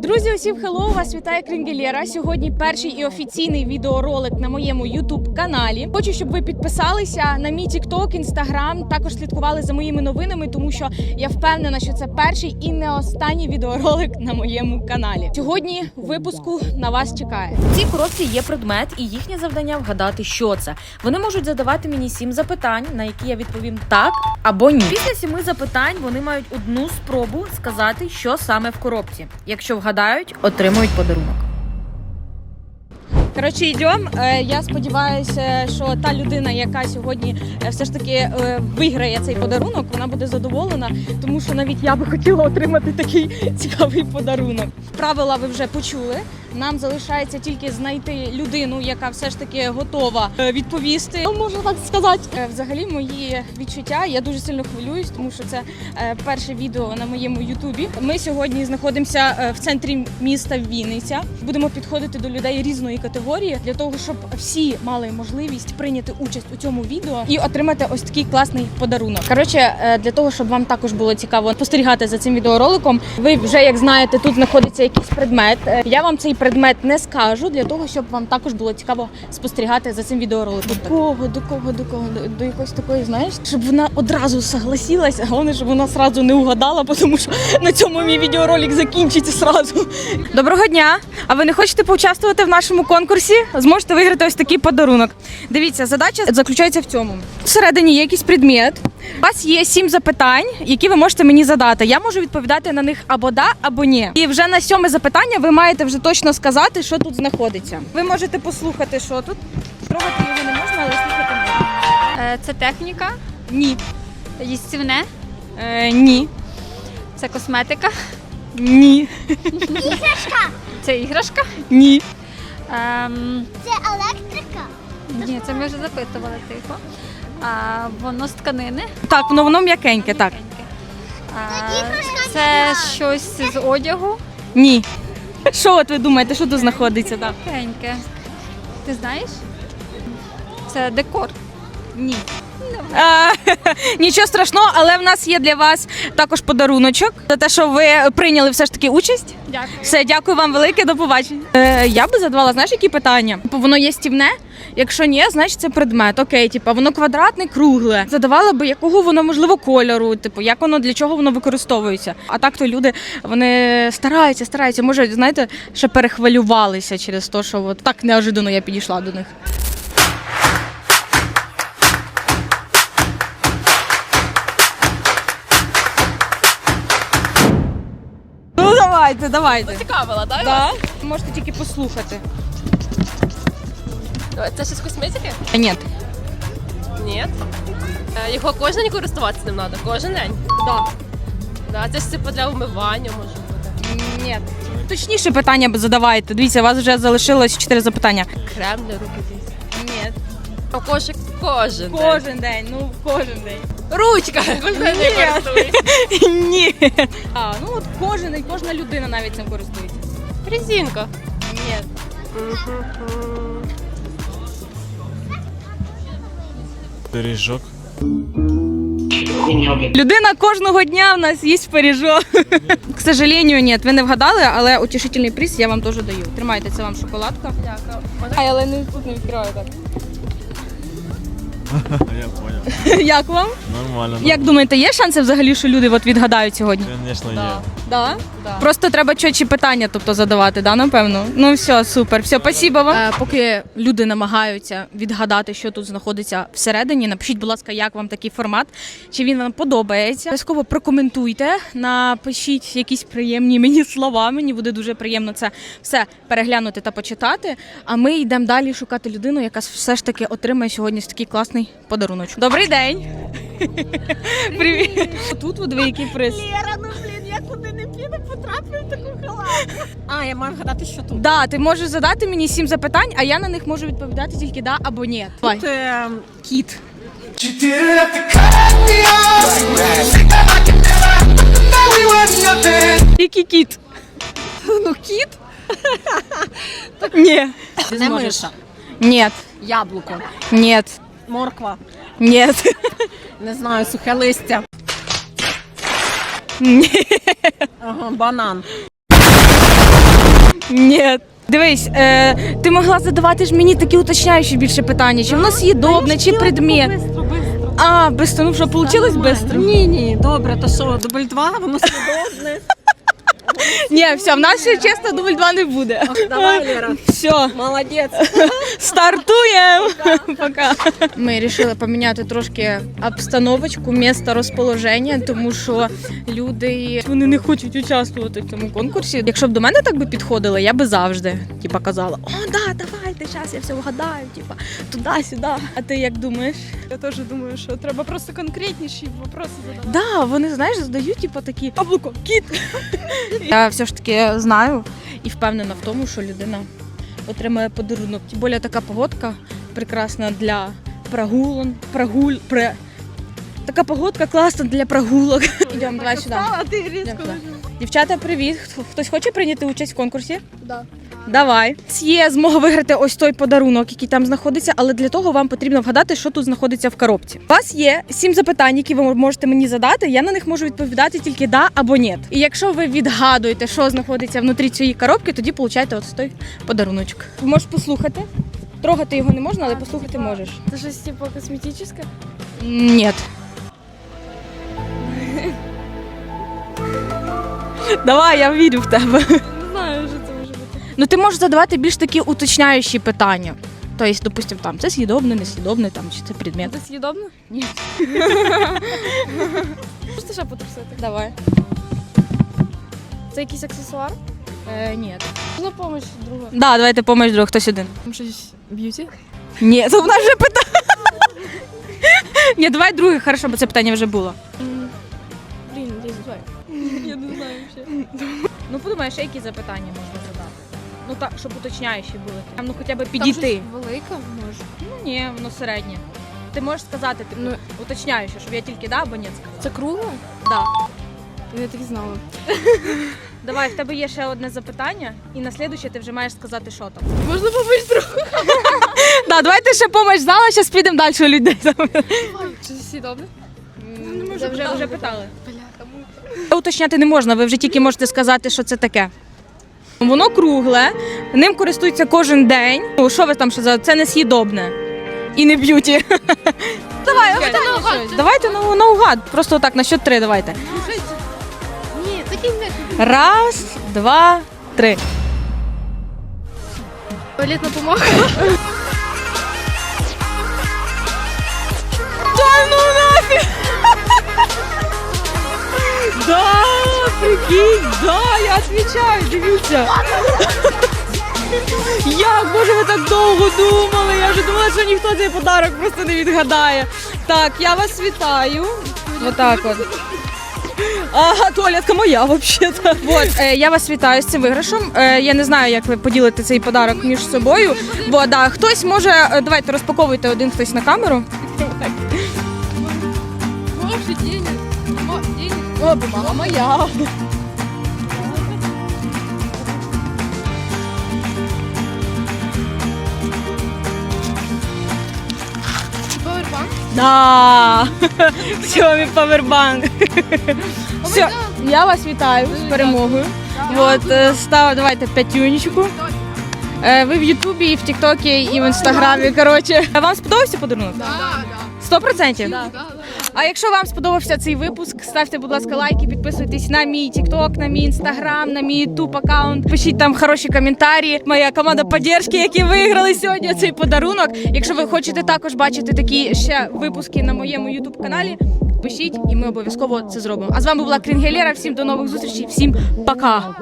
Друзі, усім хеллоу! Вас вітає Крінгелєра. Сьогодні перший і офіційний відеоролик на моєму youtube каналі. Хочу, щоб ви підписалися на мій TikTok, Instagram, також слідкували за моїми новинами, тому що я впевнена, що це перший і не останній відеоролик на моєму каналі. Сьогодні випуску на вас чекає. В цій коробці є предмет, і їхнє завдання вгадати, що це. Вони можуть задавати мені сім запитань, на які я відповім так або ні. Після сіми запитань вони мають одну спробу сказати, що саме в коробці. Якщо вгадають, отримують подарунок. Коротше, йдемо. Е, Я сподіваюся, що та людина, яка сьогодні е, все ж таки е, виграє цей подарунок, вона буде задоволена, тому що навіть я би хотіла отримати такий цікавий подарунок. Правила ви вже почули. Нам залишається тільки знайти людину, яка все ж таки готова е, відповісти. Можна так сказати. Е, Взагалі, мої відчуття. Я дуже сильно хвилююсь, тому що це е, перше відео на моєму Ютубі. Ми сьогодні знаходимося в центрі міста Вінниця. Будемо підходити до людей різної категорії для того, щоб всі мали можливість прийняти участь у цьому відео і отримати ось такий класний подарунок. Коротше, для того, щоб вам також було цікаво спостерігати за цим відеороликом. Ви вже як знаєте, тут знаходиться якийсь предмет. Я вам цей предмет не скажу для того, щоб вам також було цікаво спостерігати за цим відеороликом. До кого, до кого, до кого, до, до якоїсь такої, знаєш, щоб вона одразу согласилась, а головне, щоб вона сразу не угадала, тому що на цьому мій відеоролик закінчиться сразу. Доброго дня! А ви не хочете поучаствувати в нашому конкурсі? Зможете виграти ось такий подарунок. Дивіться, задача заключається в цьому. Всередині є якийсь предмет. У вас є сім запитань, які ви можете мені задати. Я можу відповідати на них або да, або ні. І вже на сьоме запитання ви маєте вже точно сказати, що тут знаходиться. Ви можете послухати, що тут. Трогати його не можна, але слухати можна. Е, Це техніка, Ні. їстівне, Е, ні. це косметика, Ні. це іграшка. Ні. Ем, Це електрика. ні, це ми вже запитували тихо. А, воно з тканини. Так, воно воно м'якеньке, так. А, це щось з одягу. Ні. Що от ви думаєте, що тут знаходиться? Так. М'якеньке. Ти знаєш? Це декор. Ні. А, нічого страшного, але в нас є для вас також подаруночок за те, що ви прийняли все ж таки участь. Дякую. Все, дякую вам велике, до побачення. Е, я би задавала, знаєш, які питання? Типу, воно є стівне? Якщо ні, значить це предмет. Окей, типу, воно квадратне, кругле. Задавала би, якого воно можливо кольору, типу, як воно для чого воно використовується. А так то люди вони стараються, стараються. Може, знаєте, ще перехвилювалися через те, що от так неожиданно я підійшла до них. Давайте, давайте. Цікавила, так? Да? Можете тільки послухати. Це щось з косметики? Ні. Ні. Е, Його кожен день користуватися ним треба? Кожен день? Да. Да, це ж типу для умивання може бути. Ні. Точніше питання б задавайте. Дивіться, у вас вже залишилось чотири запитання. Крем для рук якийсь. Ні. Кошик кожен. день. Кожен день, ну кожен день. Ручка! Ні. Ні. А, ну от кожен день, кожна людина навіть цим користується. Резинка. Ні. Пиріжок. Людина кожного дня в нас їсть пиріжок. К сожалению, ні, ви не вгадали, але утішительний приз я вам теж даю. Тримайте, це вам шоколадка. Дякую. Але не тут не відкриваю так. Я понял. Як вам? Нормально. Як думаєте, є шанси взагалі, що люди от відгадають сьогодні? Звісно, є. Да. Да? Да. Просто треба чочі питання, тобто задавати, да, напевно. Ну все, супер. Все, спасибо вам. Е, поки люди намагаються відгадати, що тут знаходиться всередині, напишіть, будь ласка, як вам такий формат, чи він вам подобається. Обов'язково прокоментуйте, напишіть якісь приємні мені слова. Мені буде дуже приємно це все переглянути та почитати. А ми йдемо далі шукати людину, яка все ж таки отримає сьогодні такий класний подарунок. Добрий день! Привіт! Тут от ви приз. Лера, ну блін, я куди не піду, потраплю в таку халату. А, я маю гадати, що тут. Да, ти можеш задати мені сім запитань, а я на них можу відповідати тільки да або ні. Давай. Тут е, кіт. Який кіт? Ну, кіт? Ні. Не миша. Ні. Яблуко. Ні. Морква. Ні. Не знаю, сухе листя. Ні. Ага, банан. Ні. Дивись, е, ти могла задавати ж мені такі уточняючі більше питання, чи воно съїдобне, чи предмет. Бистро, бистро. А, бистро, ну що, вийшло бистро? Ні, ні, добре, то що, дубль два, воно свідомне. Ні, все, в нас ще чесно дубль 2 не буде. Давай, Лера. Все, Молодець. стартуємо. Пока. Ми вирішили поміняти трошки обстановочку, місце розположення, тому що люди вони не хочуть участвувати в цьому конкурсі. Якщо б до мене так би підходили, я би завжди типа казала: О, да, давайте, зараз я все вгадаю, типа туди-сюди. А ти як думаєш? Я теж думаю, що треба просто конкретніші вопроси задавати. Да, вони знаєш, задають типу такі Павлуко, кіт. Я все ж таки знаю і впевнена в тому, що людина отримає подарунок. Тим більше така погодка прекрасна для прогулок, прогуль, пре... Така погодка класна для прогулок. Йдемо, давай сюди. Дівчата, привіт. Хто- Хтось хоче прийняти участь в конкурсі? Да. Давай. Є змога виграти ось той подарунок, який там знаходиться, але для того вам потрібно вгадати, що тут знаходиться в коробці. У вас є сім запитань, які ви можете мені задати. Я на них можу відповідати тільки да або ні. І якщо ви відгадуєте, що знаходиться внутрі цієї коробки, тоді получаєте ось той подаруночок. Можеш послухати. Трогати його не можна, але послухати можеш. Це щось типу косметичне? Ні. Давай, я вірю в тебе. Ну, ти можеш задавати більш такі уточняючі питання. Тобто, допустим, там це з'їдобне, не з'їдобне, там чи це предмет. Це з'їдобно? Ні. Можете ще потрусити? Давай. Це якийсь аксесуар? Е, ні. Можна допомога друга? Да, давайте помощь друг, хтось один. Там щось б'юті? Ні, це в нас вже питання. Ні, давай друге, хорошо, бо це питання вже було. Блін, десь давай. Я не знаю взагалі. Ну подумай, ще які запитання можна задати. Ну так, щоб уточняючі були. Там ну хоча б Там підійти. щось велика може. Ну ні, воно середнє. Ти можеш сказати, типу, Ну. уточняюче, щоб я тільки да або ні сказала. Це кругле? Да. Я так і знала. Давай, в тебе є ще одне запитання, і на слідуще ти вже маєш сказати, що там. Можна другу? Да, давайте ще помощь зала, зараз підемо далі у людей. Чи це з'їдобне? Це вже, вже питали. Бляха, Уточняти не можна, ви вже тільки можете сказати, що це таке. Воно кругле, ним користуються кожен день. Ну, Що ви там ще за це не з'їдобне і не б'юті. Давай, давайте щось. Давайте ну, наугад. Просто так на счет три давайте. Ні, такий не. Раз, два, три. Туалетна помога. Прикинь, да, я отвечаю, дивіться. Як, боже, ви так довго думали? Я вже думала, що ніхто цей подарок просто не відгадає. Так, я вас вітаю. Отак от. Ага, туалетка моя взагалі-то. Вот, е, я вас вітаю з цим виграшем. Е, я не знаю, як ви поділите цей подарок між собою. Бо да, хтось може. е, Давайте розпаковуйте один хтось на камеру. Боже, денег. Мо- Денег. О, мама моя. Да. Xiaomi Powerbank. павербанк. Все, я вас вітаю з перемогою. Вот, е, став, давайте п'ятюнічку. Е, Ви в Ютубі, і в Тіктокі, і в Інстаграмі. Коротше, вам сподобався подарунок? Да, да. Сто процентів? А якщо вам сподобався цей випуск, ставте, будь ласка, лайки, підписуйтесь на мій TikTok, на мій інстаграм, на мій YouTube аккаунт. Пишіть там хороші коментарі. Моя команда підтримки, які виграли сьогодні цей подарунок. Якщо ви хочете також бачити такі ще випуски на моєму YouTube каналі, пишіть, і ми обов'язково це зробимо. А з вами була Крінгелєра. Всім до нових зустрічей, всім пока.